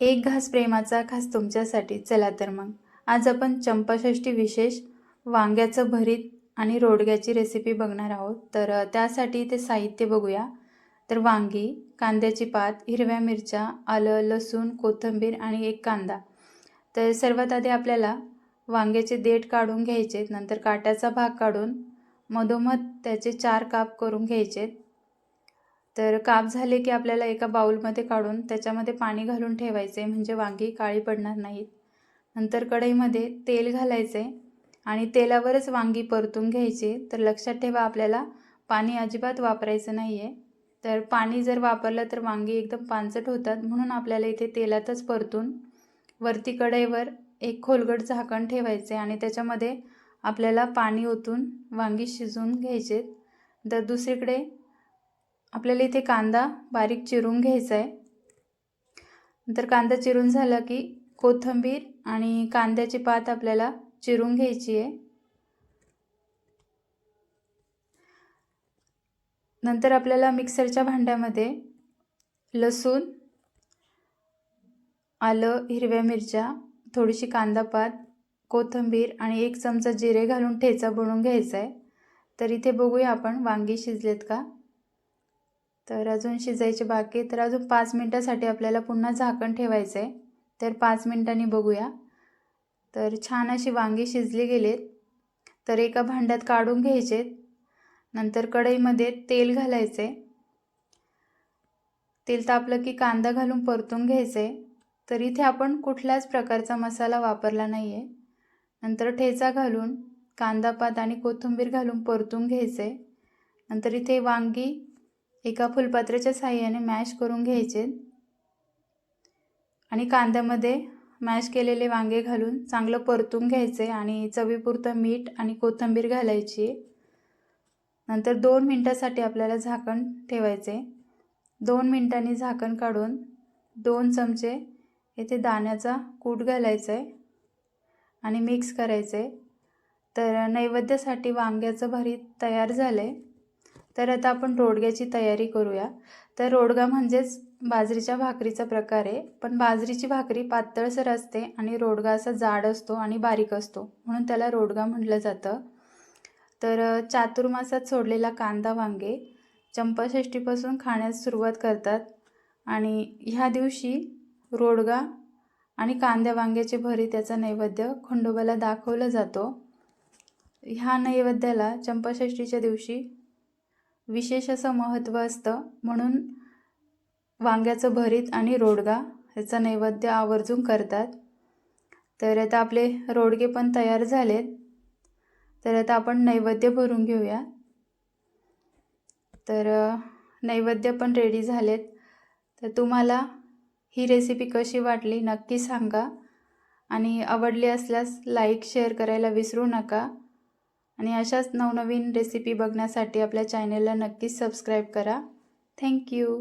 एक घास प्रेमाचा खास तुमच्यासाठी. चला तर मग. आज आपण चंपाषष्ठी विशेष वांग्याचं भरीत आणि रोडग्याची रेसिपी बघणार आहोत. तर त्यासाठी ते साहित्य बघूया. तर वांगी कांद्याची पात हिरव्या मिरच्या आलं लसूण कोथिंबीर आणि एक कांदा. तर सर्वात आधी आपल्याला वांग्याचे देठ काढून घ्यायचे नंतर काट्याचा भाग काढून मधोमध त्याचे चार काप करून घ्यायचे तर काप झाले की आपल्याला एका बाउलमध्ये काढून त्याच्यामध्ये पाणी घालून ठेवायचे म्हणजे वांगी काळी पडणार नाहीत. नंतर कढईमध्ये तेल घालायचे आणि तेलावरच वांगी परतून घ्यायची. तर लक्षात ठेवा आपल्याला पाणी अजिबात वापरायचं नाही आहे तर पाणी जर वापरलं तर वांगी एकदम पांचट होतात म्हणून आपल्याला इथे तेलातच परतून वरती कढईवर एक खोलगट झाकण ठेवायचे आणि त्याच्यामध्ये आपल्याला पाणी ओतून वांगी शिजवून घ्यायचे. तर दुसरीकडे आपल्याला इथे कांदा बारीक चिरून घ्यायचा आहे नंतर कांदा चिरून झाला की कोथिंबीर आणि कांद्याची पात आपल्याला चिरून घ्यायची आहे नंतर आपल्याला मिक्सरच्या भांड्यामध्ये लसूण आलं हिरव्या मिरच्या थोडीशी कांदापात कोथंबीर कोथिंबीर आणि एक चमचा जिरे घालून ठेचा बनवून घ्यायचा आहे तर इथे बघूया आपण वांगी शिजलेत का? तर अजून शिजायचे बाकी तर अजून पाच मिनटासाठी आपल्याला पुन्हा झाकण ठेवायचं आहे तर पाच मिनटांनी बघूया. तर छान अशी वांगी शिजली गेलेत. तर एका भांड्यात काढून घ्यायचे नंतर कढईमध्ये तेल घालायचे तेल तापलं की कांदा घालून परतून घ्यायचे तर इथे आपण कुठल्याच प्रकारचा मसाला वापरला नाही आहे नंतर ठेचा घालून कांदापात आणि कोथिंबीर घालून परतून घ्यायचे नंतर इथे वांगी एका फुलपात्राच्या साह्याने मॅश करून घ्यायचे. आणि कांद्यामध्ये मॅश केलेले वांगे घालून चांगलं परतून घ्यायचे आणि चवीपुरतं मीठ आणि कोथिंबीर घालायची. नंतर दोन मिनटासाठी आपल्याला झाकण ठेवायचे. दोन मिनटांनी झाकण काढून दोन चमचे येथे दाण्याचा कूट घालायचा आहे आणि मिक्स करायचं. आहे तर नैवेद्यासाठी वांग्याचं भरीत तयार झालं. आहे तर आता आपण रोडग्याची तयारी करूया. तर रोडगा म्हणजेच बाजरीच्या भाकरीचा प्रकार आहे. पण बाजरीची भाकरी पातळसर असते आणि रोडगा असा जाड असतो आणि बारीक असतो. म्हणून त्याला रोडगा म्हटलं जातं. तर चातुर्मासात सोडलेला कांदा वांगे चंपाषष्ठीपासून खाण्यास सुरुवात करतात. आणि ह्या दिवशी रोडगा आणि कांद्या वांग्याचे भरी त्याचा नैवेद्य खंडोबाला दाखवला जातो. ह्या नैवेद्याला चंपाषष्ठीच्या दिवशी विशेष असं महत्त्व असतं. म्हणून वांग्याचं भरीत आणि रोडगा ह्याचा नैवेद्य आवर्जून करतात. तर आता आपले रोडगे पण तयार झालेत. तर आता आपण नैवेद्य भरून घेऊया. तर नैवेद्य पण रेडी झालेत. तर तुम्हाला ही रेसिपी कशी वाटली नक्की सांगा. आणि आवडली असल्यास लाईक शेअर करायला विसरू नका. आणि अशाच नवनवीन रेसिपी बघण्यासाठी आपल्या चॅनेलला नक्कीच सबस्क्राईब करा. थँक्यू